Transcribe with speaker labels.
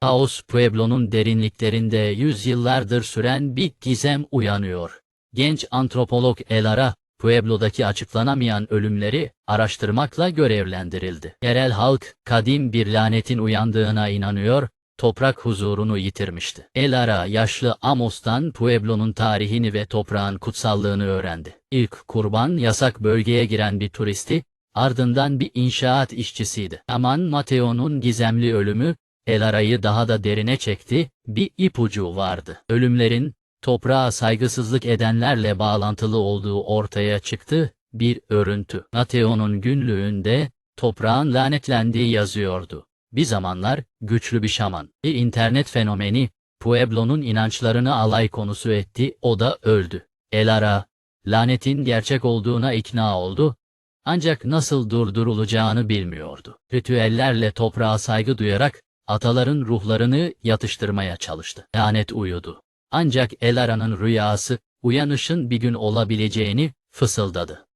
Speaker 1: Taos Pueblo'nun derinliklerinde yüzyıllardır süren bir gizem uyanıyor. Genç antropolog Elara, Pueblo'daki açıklanamayan ölümleri araştırmakla görevlendirildi. Yerel halk, kadim bir lanetin uyandığına inanıyor, toprak huzurunu yitirmişti. Elara, yaşlı Amos'tan Pueblo'nun tarihini ve toprağın kutsallığını öğrendi. İlk kurban yasak bölgeye giren bir turisti, ardından bir inşaat işçisiydi. Aman Mateo'nun gizemli ölümü, Elara'yı daha da derine çekti, bir ipucu vardı. Ölümlerin, toprağa saygısızlık edenlerle bağlantılı olduğu ortaya çıktı, bir örüntü. Mateo'nun günlüğünde, toprağın lanetlendiği yazıyordu. Bir zamanlar, güçlü bir şaman. Bir internet fenomeni, Pueblo'nun inançlarını alay konusu etti, o da öldü. Elara, lanetin gerçek olduğuna ikna oldu, ancak nasıl durdurulacağını bilmiyordu. Ritüellerle toprağa saygı duyarak, ataların ruhlarını yatıştırmaya çalıştı. Lanet uyudu. Ancak Elara'nın rüyası, uyanışın bir gün olabileceğini fısıldadı.